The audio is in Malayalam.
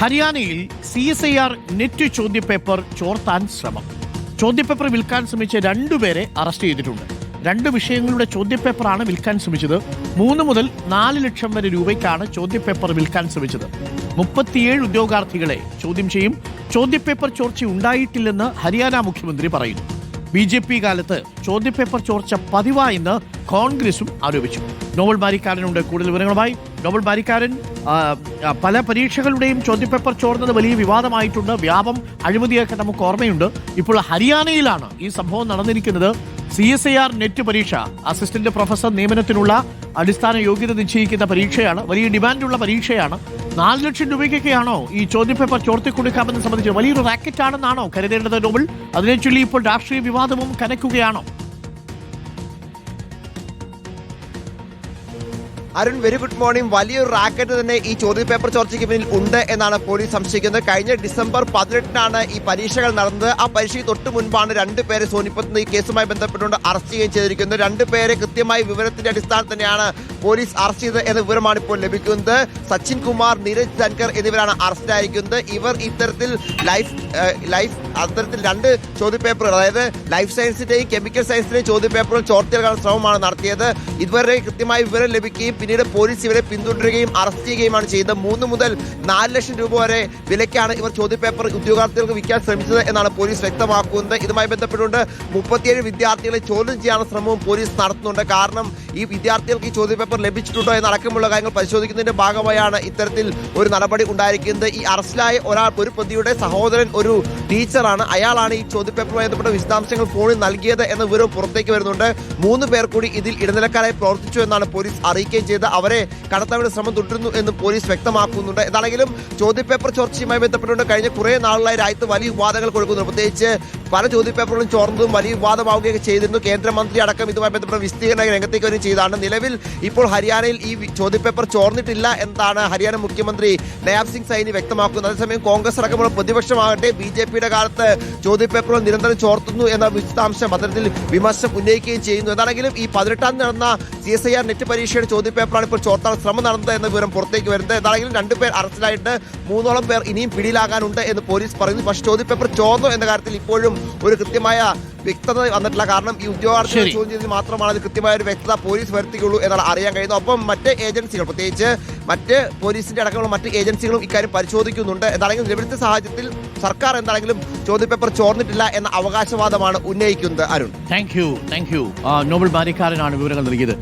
ഹരിയാനയിൽ C S I R net ചോദ്യപേപ്പർ ചോർത്താൻ ശ്രമം. ചോദ്യപേപ്പർ വിൽക്കാൻ ശ്രമിച്ച രണ്ടുപേരെ അറസ്റ്റ് ചെയ്തിട്ടുണ്ട്. രണ്ട് വിഷയങ്ങളുടെ ചോദ്യപേപ്പറാണ് വിൽക്കാൻ ശ്രമിച്ചത്. മൂന്ന് മുതൽ നാല് ലക്ഷം വരെ രൂപയ്ക്കാണ് ചോദ്യപേപ്പർ വിൽക്കാൻ ശ്രമിച്ചത്. മുപ്പത്തിയേഴ് ഉദ്യോഗാർത്ഥികളെ ചോദ്യം ചെയ്യും. ചോദ്യപേപ്പർ ചോർച്ച ഉണ്ടായിട്ടില്ലെന്ന് ഹരിയാന മുഖ്യമന്ത്രി പറയുന്നു. ബി ജെ പി കാലത്ത് ചോദ്യപേപ്പർ ചോർച്ച പതിവായെന്ന് കോൺഗ്രസും ആരോപിച്ചു. നോബൽ ബാരിക്കാരനുണ്ട് കൂടുതൽ വിവരങ്ങളുമായി നോവൽ ബാരിക്കാരൻ പല പരീക്ഷകളുടെയും ചോദ്യപേപ്പർ ചോർന്നത് വലിയ വിവാദമായിട്ടുണ്ട്. വ്യാപം അഴിമതിയൊക്കെ നമുക്ക് ഓർമ്മയുണ്ട്. ഇപ്പോൾ ഹരിയാനയിലാണ് ഈ സംഭവം നടന്നിരിക്കുന്നത്. C S I R net പരീക്ഷ. അസിസ്റ്റന്റ് പ്രൊഫസർ നിയമനത്തിനുള്ള അടിസ്ഥാന യോഗ്യത നിശ്ചയിക്കുന്ന പരീക്ഷയാണ്. വലിയ ഡിമാൻഡുള്ള പരീക്ഷയാണ്. നാല് ലക്ഷം രൂപയ്ക്കൊക്കെയാണോ ഈ ചോദ്യപേപ്പർ ചോർത്തിക്കൊടുക്കാമെന്ന് സംബന്ധിച്ച് വലിയൊരു റാക്കറ്റ് ആണെന്നാണോ കരുതേണ്ടത് നോബിൾ? അതിനെ ചൊല്ലി ഇപ്പോൾ രാഷ്ട്രീയ വിവാദവും കനക്കുകയാണോ? അരുൺ വെരി ഗുഡ് മോർണിംഗ് വലിയൊരു റാക്കറ്റ് തന്നെ ഈ ചോദ്യപേപ്പർ ചോർച്ചയ്ക്ക് പിന്നിൽ ഉണ്ട് എന്നാണ് പോലീസ് സംശയിക്കുന്നത്. കഴിഞ്ഞ ഡിസംബർ പതിനെട്ടിനാണ് ഈ പരീക്ഷകൾ നടന്നത്. ആ പരീക്ഷയ്ക്ക് തൊട്ട് മുൻപാണ് രണ്ടുപേരെ സോനിപ്പത്ത് ഈ കേസുമായി ബന്ധപ്പെട്ടുകൊണ്ട് അറസ്റ്റ് ചെയ്യുകയും ചെയ്തിരിക്കുന്നത്. രണ്ടുപേരെ കൃത്യമായി വിവരത്തിന്റെ അടിസ്ഥാനത്തിൽ തന്നെയാണ് പോലീസ് അറസ്റ്റ് ചെയ്തത് എന്ന വിവരമാണ് ഇപ്പോൾ ലഭിക്കുന്നത്. സച്ചിൻ കുമാർ നീരജ് ധൻകർ എന്നിവരാണ് അറസ്റ്റിലായിരിക്കുന്നത്. ഇവർ ഇത്തരത്തിൽ ലൈഫ് ലൈഫ് അത്തരത്തിൽ രണ്ട് ചോദ്യപേപ്പറുകൾ അതായത് ലൈഫ് സയൻസിന്റെയും കെമിക്കൽ സയൻസിന്റെയും ചോദ്യപേപ്പറുകൾ ചോർത്തിയെടുക്കാൻ ശ്രമമാണ് നടത്തിയത്. ഇതുവരെ കൃത്യമായി വിവരം ലഭിക്കുകയും പിന്നീട് പോലീസ് ഇവരെ പിന്തുടരുകയും അറസ്റ്റ് ചെയ്യുകയുമാണ് ചെയ്തത്. മൂന്ന് മുതൽ നാല് ലക്ഷം രൂപ വരെ വിലയ്ക്കാണ് ഇവർ ചോദ്യപേപ്പർ ഉദ്യോഗാർത്ഥികൾക്ക് വിൽക്കാൻ ശ്രമിച്ചത് എന്നാണ് പോലീസ് വ്യക്തമാക്കുന്നത്. ഇതുമായി ബന്ധപ്പെട്ടുകൊണ്ട് മുപ്പത്തിയേഴ് വിദ്യാർത്ഥികളെ ചോദ്യം ചെയ്യാനുള്ള ശ്രമവും പോലീസ് നടത്തുന്നുണ്ട്. കാരണം ഈ വിദ്യാർത്ഥികൾക്ക് ഈ ചോദ്യപേപ്പർ ലഭിച്ചിട്ടുണ്ടോ എന്നടക്കമുള്ള കാര്യങ്ങൾ പരിശോധിക്കുന്നതിന്റെ ഭാഗമായാണ് ഇത്തരത്തിൽ ഒരു നടപടി ഉണ്ടായിരിക്കുന്നത്. ഈ അറസ്റ്റിലായ ഒരാൾ ഒരു പ്രതിയുടെ സഹോദരൻ ഒരു ടീച്ചറാണ്. അയാളാണ് ഈ ചോദ്യപേപ്പറുമായി ബന്ധപ്പെട്ട വിശദാംശങ്ങൾ ഫോണിൽ നൽകിയത് എന്ന വിവരം പുറത്തേക്ക് വരുന്നുണ്ട്. മൂന്ന് പേർ കൂടി ഇതിൽ ഇടനിലക്കാരായി പ്രവർത്തിച്ചു എന്നാണ് പോലീസ് അറിയിക്കുകയും ചെയ്ത് അവരെ കടത്താനുള്ള ശ്രമം തുടരുന്നു എന്ന് പോലീസ് വ്യക്തമാക്കുന്നുണ്ട്. എന്താണെങ്കിലും ചോദ്യപേപ്പർ ചോർച്ചയുമായി ബന്ധപ്പെട്ടുകൊണ്ട് കഴിഞ്ഞ കുറേ നാളുകളായി രാജ്യത്ത് വലിയ വിവാദങ്ങൾ കൊടുക്കുന്നു. പ്രത്യേകിച്ച് പല ചോദ്യപേപ്പറുകളും ചോർന്നതും വലിയ വിവാദമാവുകയൊക്കെ ചെയ്തിരുന്നു. കേന്ദ്രമന്ത്രി അടക്കം ഇതുമായി ബന്ധപ്പെട്ട വിസ്തീർണ രംഗത്തേക്ക് വരും ചെയ്താണ് നിലവിൽ ഇപ്പോൾ ഹരിയാനയിൽ ഈ ചോദ്യപേപ്പർ ചോർന്നിട്ടില്ല എന്നാണ് ഹരിയാന മുഖ്യമന്ത്രി നയാബ് സിംഗ് സൈനി വ്യക്തമാക്കുന്നത്. അതേസമയം കോൺഗ്രസ് അടക്കമുള്ള പ്രതിപക്ഷമാകട്ടെ ബി ജെ പിയുടെ കാലത്ത് ചോദ്യപേപ്പറുകൾ നിരന്തരം ചോർത്തുന്നു എന്ന വിശദാംശം അത്തരത്തിൽ വിമർശനം ഉന്നയിക്കുകയും ചെയ്യുന്നു. എന്താണെങ്കിലും ഈ പതിനെട്ടാം നടന്ന C S I R net പരീക്ഷയുടെ ചോദ്യപേപ്പറാണ് ഇപ്പോൾ ചോർത്താൻ ശ്രമം നടന്നത് എന്ന വിവരം പുറത്തേക്ക് വരുന്നത്. എന്താണെങ്കിലും രണ്ടുപേർ അറസ്റ്റിലായിട്ട് മൂന്നോളം പേർ ഇനിയും പിടിയിലാകാനുണ്ട് എന്ന് പോലീസ് പറയുന്നു. പക്ഷേ ചോദ്യപേപ്പർ ചോർന്നു എന്ന കാര്യത്തിൽ ഇപ്പോഴും ഒരു കൃത്യമായ വ്യക്തത വന്നിട്ടില്ല. കാരണം ഈ ഉദ്യോഗാർത്ഥികളെ. ചോദ്യം ചെയ്തത് മാത്രമാണ് അത് കൃത്യമായ ഒരു വ്യക്തത പോലീസ് വരുത്തിയുള്ളൂ എന്നാണ് അറിയാൻ കഴിയുന്നത്. ഒപ്പം മറ്റ് ഏജൻസികൾ പ്രത്യേകിച്ച് മറ്റ് പോലീസിന്റെ അടക്കമുള്ള മറ്റ് ഏജൻസികളും ഇക്കാര്യം പരിശോധിക്കുന്നുണ്ട്. എന്താണെങ്കിലും നിലവിലത്തെ സാഹചര്യത്തിൽ സർക്കാർ എന്താണെങ്കിലും ചോദ്യപേപ്പർ ചോർന്നിട്ടില്ല എന്ന അവകാശവാദമാണ് ഉന്നയിക്കുന്നത്. Arun. Thank you thank you Nobel ബാരിക്കാരനാണ് വിവരങ്ങൾ നൽകിയത്.